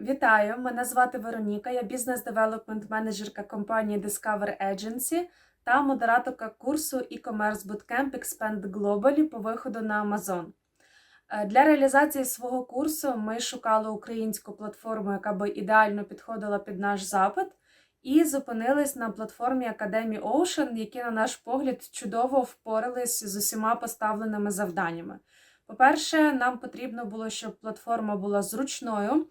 Вітаю! Мене звати Вероніка. Я бізнес-девелопмент менеджерка компанії Discover Agency та модераторка курсу e-commerce Bootcamp Expand Globally по виходу на Amazon. Е, Для реалізації свого курсу ми шукали українську платформу, яка би ідеально підходила під наш запит, і зупинились на платформі Academy Ocean, які, на наш погляд, чудово впорались з усіма поставленими завданнями. По-перше, нам потрібно було, щоб платформа була зручною,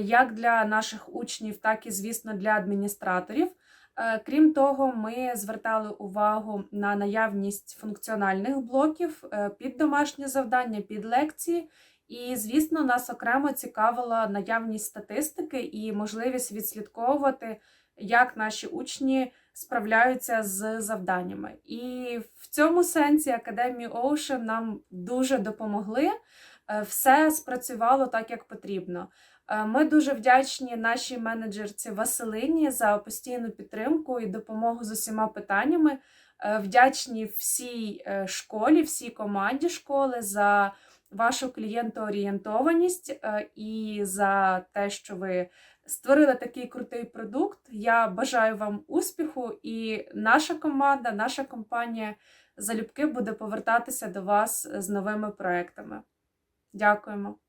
як для наших учнів, так і, звісно, для адміністраторів. Е, Крім того, ми звертали увагу на наявність функціональних блоків е, під домашнє завдання, під лекції. І, звісно, нас окремо цікавила наявність статистики і можливість відслідковувати, як наші учні справляються з завданнями. І в цьому сенсі Академії Ocean нам дуже допомогли. Е, Все спрацювало так, як потрібно. Е, Ми дуже вдячні нашій менеджерці Василині за постійну підтримку і допомогу з усіма питаннями. Е, Вдячні всій е, школі, всій команді школи за вашу клієнтоорієнтованість і за те, що ви створили такий крутий продукт. Я бажаю вам успіху, і наша команда, наша компанія залюбки буде повертатися до вас з новими проектами. Дякуємо.